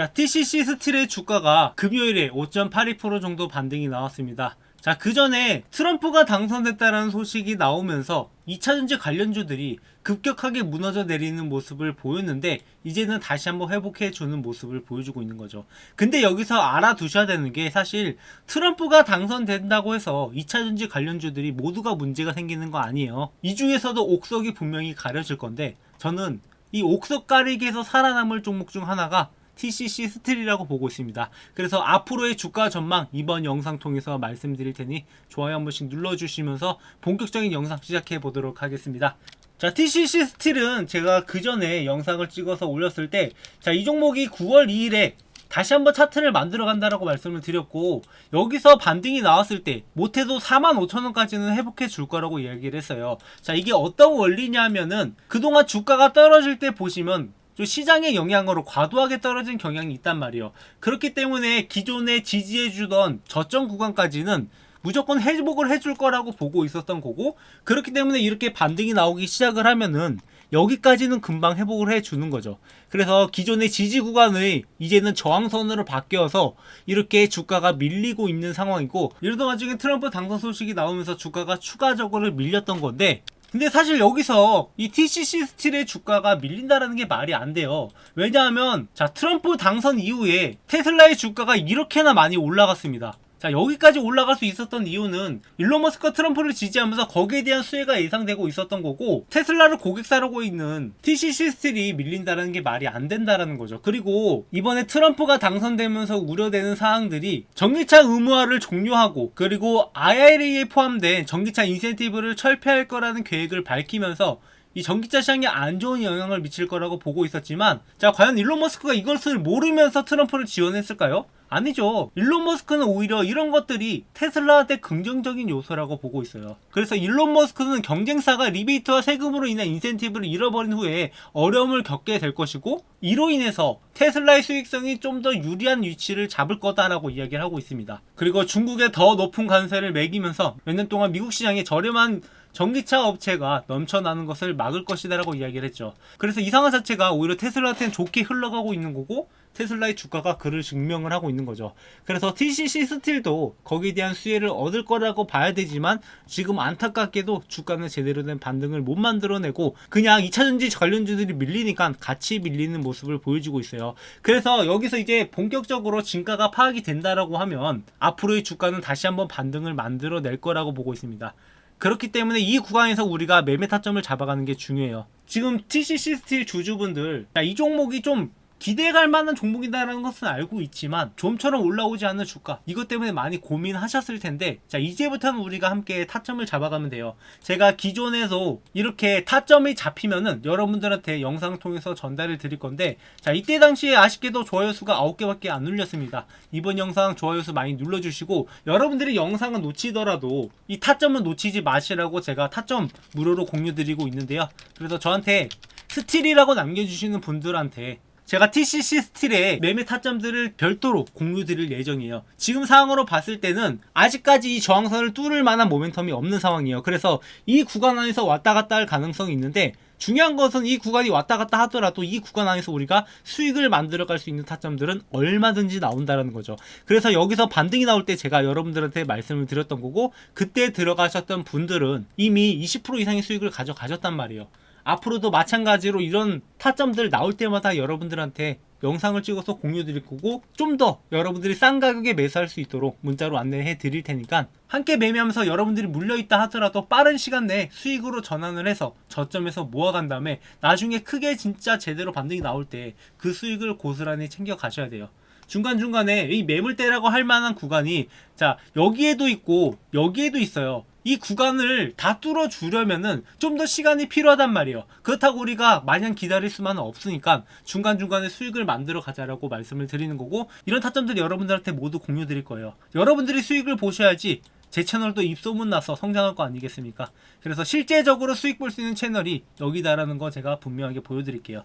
자, TCC 스틸의 주가가 금요일에 5.82% 정도 반등이 나왔습니다. 자, 그 전에 트럼프가 당선됐다라는 소식이 나오면서 2차전지 관련주들이 급격하게 무너져 내리는 모습을 보였는데 이제는 다시 한번 회복해 주는 모습을 보여주고 있는 거죠. 근데 여기서 알아두셔야 되는 게 사실 트럼프가 당선된다고 해서 2차전지 관련주들이 모두가 문제가 생기는 거 아니에요. 이 중에서도 옥석이 분명히 가려질 건데 저는 이 옥석 가리기에서 살아남을 종목 중 하나가 TCC 스틸이라고 보고 있습니다. 그래서 앞으로의 주가 전망 이번 영상 통해서 말씀드릴 테니 좋아요 한 번씩 눌러주시면서 본격적인 영상 시작해 보도록 하겠습니다. 자, TCC 스틸은 제가 그 전에 영상을 찍어서 올렸을 때, 자, 이 종목이 9월 2일에 다시 한번 차트를 만들어 간다라고 말씀을 드렸고, 여기서 반등이 나왔을 때, 못해도 45,000원까지는 회복해 줄 거라고 이야기를 했어요. 자, 이게 어떤 원리냐면은, 그동안 주가가 떨어질 때 보시면, 좀 시장의 영향으로 과도하게 떨어진 경향이 있단 말이에요. 그렇기 때문에 기존에 지지해주던 저점 구간까지는 무조건 회복을 해줄 거라고 보고 있었던 거고 그렇기 때문에 이렇게 반등이 나오기 시작을 하면은 여기까지는 금방 회복을 해주는 거죠. 그래서 기존의 지지 구간의 이제는 저항선으로 바뀌어서 이렇게 주가가 밀리고 있는 상황이고 이러던 와중에 트럼프 당선 소식이 나오면서 주가가 추가적으로 밀렸던 건데 근데 사실 여기서 이 TCC 스틸의 주가가 밀린다라는 게 말이 안 돼요. 왜냐하면 자 트럼프 당선 이후에 테슬라의 주가가 이렇게나 많이 올라갔습니다. 자 여기까지 올라갈 수 있었던 이유는 일론 머스크가 트럼프를 지지하면서 거기에 대한 수혜가 예상되고 있었던 거고 테슬라를 고객사라고 있는 TCC 스틸이 밀린다라는 게 말이 안 된다라는 거죠. 그리고 이번에 트럼프가 당선되면서 우려되는 사항들이 전기차 의무화를 종료하고 그리고 IRA에 포함된 전기차 인센티브를 철폐할 거라는 계획을 밝히면서 이 전기차 시장에 안 좋은 영향을 미칠 거라고 보고 있었지만 자 과연 일론 머스크가 이것을 모르면서 트럼프를 지원했을까요? 아니죠. 일론 머스크는 오히려 이런 것들이 테슬라한테 긍정적인 요소라고 보고 있어요. 그래서 일론 머스크는 경쟁사가 리베이트와 세금으로 인한 인센티브를 잃어버린 후에 어려움을 겪게 될 것이고 이로 인해서 테슬라의 수익성이 좀 더 유리한 위치를 잡을 거다라고 이야기를 하고 있습니다. 그리고 중국에 더 높은 관세를 매기면서 몇 년 동안 미국 시장에 저렴한 전기차 업체가 넘쳐나는 것을 막을 것이다 라고 이야기를 했죠. 그래서 이 상황 자체가 오히려 테슬라한테는 좋게 흘러가고 있는 거고 테슬라의 주가가 그를 증명을 하고 있는 거죠. 그래서 TCC 스틸도 거기에 대한 수혜를 얻을 거라고 봐야 되지만 지금 안타깝게도 주가는 제대로 된 반등을 못 만들어내고 그냥 2차전지 관련주들이 밀리니까 같이 밀리는 모습을 보여주고 있어요. 그래서 여기서 이제 본격적으로 진가가 파악이 된다라고 하면 앞으로의 주가는 다시 한번 반등을 만들어낼 거라고 보고 있습니다. 그렇기 때문에 이 구간에서 우리가 매매 타점을 잡아가는 게 중요해요. 지금 TCC 스틸 주주분들, 야, 이 종목이 좀 기대갈 만한 종목이다라는 것은 알고 있지만 좀처럼 올라오지 않는 주가 이것 때문에 많이 고민하셨을 텐데 자 이제부터는 우리가 함께 타점을 잡아가면 돼요. 제가 기존에도 이렇게 타점이 잡히면은 여러분들한테 영상 통해서 전달을 드릴 건데 자 이때 당시에 아쉽게도 좋아요 수가 9개밖에 안 눌렸습니다. 이번 영상 좋아요 수 많이 눌러주시고 여러분들이 영상은 놓치더라도 이 타점은 놓치지 마시라고 제가 타점 무료로 공유 드리고 있는데요. 그래서 저한테 스틸이라고 남겨주시는 분들한테 제가 TCC 스틸의 매매 타점들을 별도로 공유 드릴 예정이에요. 지금 상황으로 봤을 때는 아직까지 이 저항선을 뚫을 만한 모멘텀이 없는 상황이에요. 그래서 이 구간 안에서 왔다 갔다 할 가능성이 있는데 중요한 것은 이 구간이 왔다 갔다 하더라도 이 구간 안에서 우리가 수익을 만들어 갈 수 있는 타점들은 얼마든지 나온다는 거죠. 그래서 여기서 반등이 나올 때 제가 여러분들한테 말씀을 드렸던 거고 그때 들어가셨던 분들은 이미 20% 이상의 수익을 가져가셨단 말이에요. 앞으로도 마찬가지로 이런 타점들 나올 때마다 여러분들한테 영상을 찍어서 공유 드릴 거고 좀 더 여러분들이 싼 가격에 매수할 수 있도록 문자로 안내해 드릴 테니까 함께 매매하면서 여러분들이 물려있다 하더라도 빠른 시간 내에 수익으로 전환을 해서 저점에서 모아간 다음에 나중에 크게 진짜 제대로 반등이 나올 때 그 수익을 고스란히 챙겨 가셔야 돼요. 중간중간에 이 매물대라고 할 만한 구간이 자 여기에도 있고 여기에도 있어요. 이 구간을 다 뚫어 주려면은 좀 더 시간이 필요하단 말이에요. 그렇다고 우리가 마냥 기다릴 수만은 없으니까 중간중간에 수익을 만들어 가자라고 말씀을 드리는 거고 이런 타점들이 여러분들한테 모두 공유 드릴 거예요. 여러분들이 수익을 보셔야지 제 채널도 입소문 나서 성장할 거 아니겠습니까? 그래서 실제적으로 수익 볼 수 있는 채널이 여기다라는 거 제가 분명하게 보여드릴게요.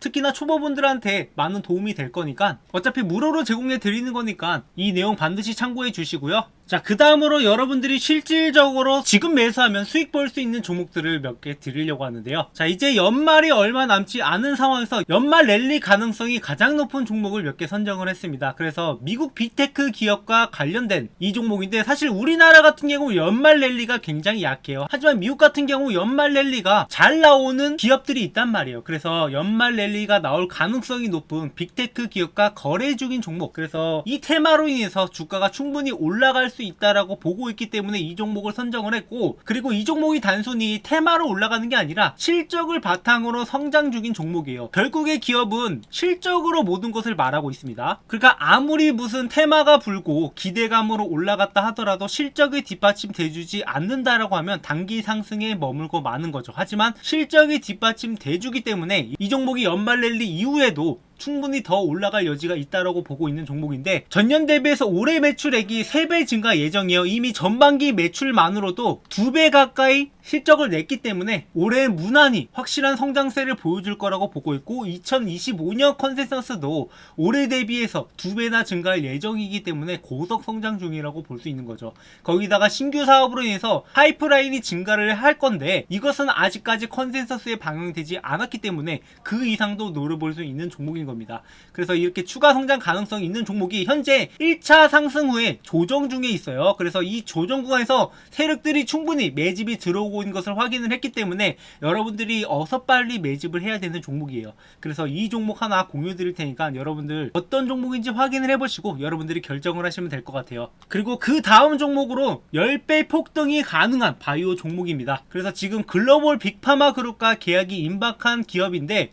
특히나 초보분들한테 많은 도움이 될 거니까 어차피 무료로 제공해 드리는 거니까 이 내용 반드시 참고해 주시고요. 자, 그 다음으로 여러분들이 실질적으로 지금 매수하면 수익 볼 수 있는 종목들을 몇 개 드리려고 하는데요. 자, 이제 연말이 얼마 남지 않은 상황에서 연말 랠리 가능성이 가장 높은 종목을 몇 개 선정을 했습니다. 그래서 미국 빅테크 기업과 관련된 이 종목인데 사실 우리나라 같은 경우 연말 랠리가 굉장히 약해요. 하지만 미국 같은 경우 연말 랠리가 잘 나오는 기업들이 있단 말이에요. 그래서 연말 랠리가 나올 가능성이 높은 빅테크 기업과 거래 중인 종목. 그래서 이 테마로 인해서 주가가 충분히 올라갈 수 있다라고 보고 있기 때문에 이 종목을 선정을 했고 그리고 이 종목이 단순히 테마로 올라가는 게 아니라 실적을 바탕으로 성장 중인 종목이에요. 결국에 기업은 실적으로 모든 것을 말하고 있습니다. 그러니까 아무리 무슨 테마가 불고 기대감으로 올라갔다 하더라도 실적이 뒷받침 돼주지 않는다라고 하면 단기 상승에 머물고 마는 거죠. 하지만 실적이 뒷받침 돼주기 때문에 이 종목이 연말 랠리 이후에도 충분히 더 올라갈 여지가 있다라고 보고 있는 종목인데 전년 대비해서 올해 매출액이 3배 증가 예정이에요. 이미 전반기 매출만으로도 2배 가까이 실적을 냈기 때문에 올해 무난히 확실한 성장세를 보여줄 거라고 보고 있고 2025년 컨센서스도 올해 대비해서 2배나 증가할 예정이기 때문에 고속 성장 중이라고 볼 수 있는 거죠. 거기다가 신규 사업으로 인해서 파이프라인이 증가를 할 건데 이것은 아직까지 컨센서스에 반영되지 않았기 때문에 그 이상도 노려볼 수 있는 종목인 겁니다. 그래서 이렇게 추가 성장 가능성이 있는 종목이 현재 1차 상승 후에 조정 중에 있어요. 그래서 이 조정 구간에서 세력들이 충분히 매집이 들어오고 있는 것을 확인을 했기 때문에 여러분들이 어서 빨리 매집을 해야 되는 종목이에요. 그래서 이 종목 하나 공유 드릴 테니까 여러분들 어떤 종목인지 확인을 해보시고 여러분들이 결정을 하시면 될 것 같아요. 그리고 그 다음 종목으로 10배 폭등이 가능한 바이오 종목입니다. 그래서 지금 글로벌 빅파마 그룹과 계약이 임박한 기업인데